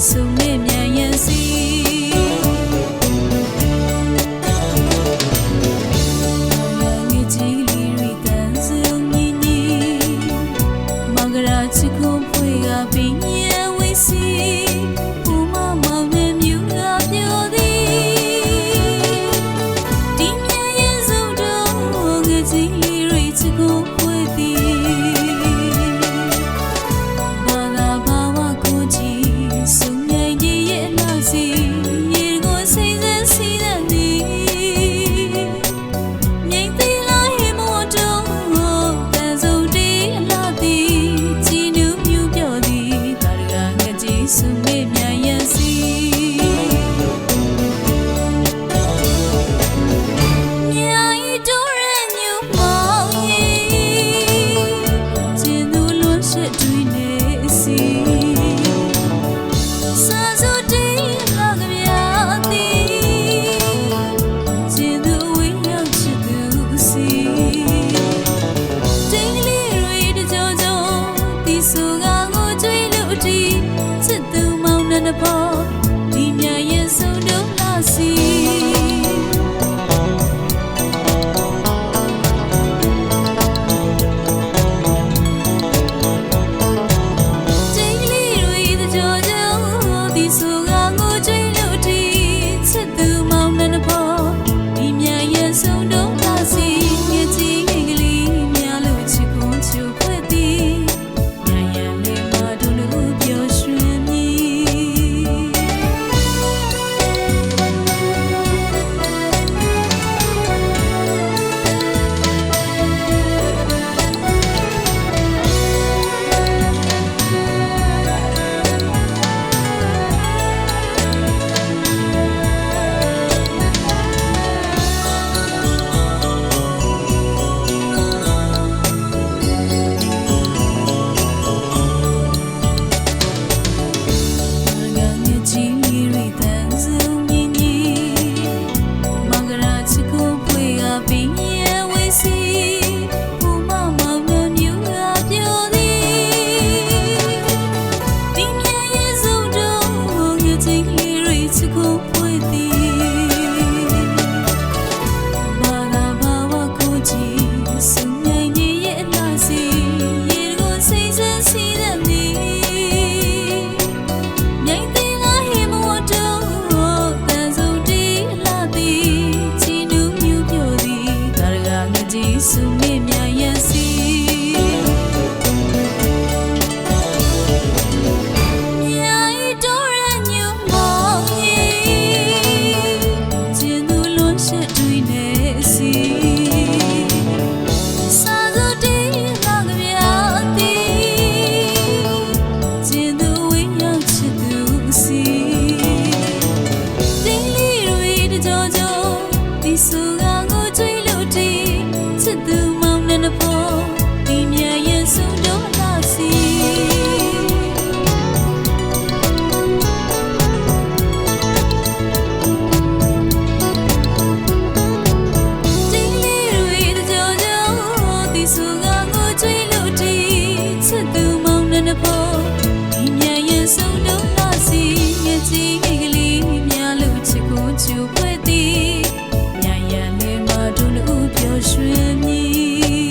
So many. သည်စုငါငိုကြွေးလို့တီချက်သူမောင်နဲ့နဖို့ဒီမြန်ရင်ဆုံးတော့လာစီငယ်ကြီးကလေးများလို့ချစ်ကိုချူပွဲသည်မြန်ရန်လေးမှာတို့လူပြောရွှင်မြည်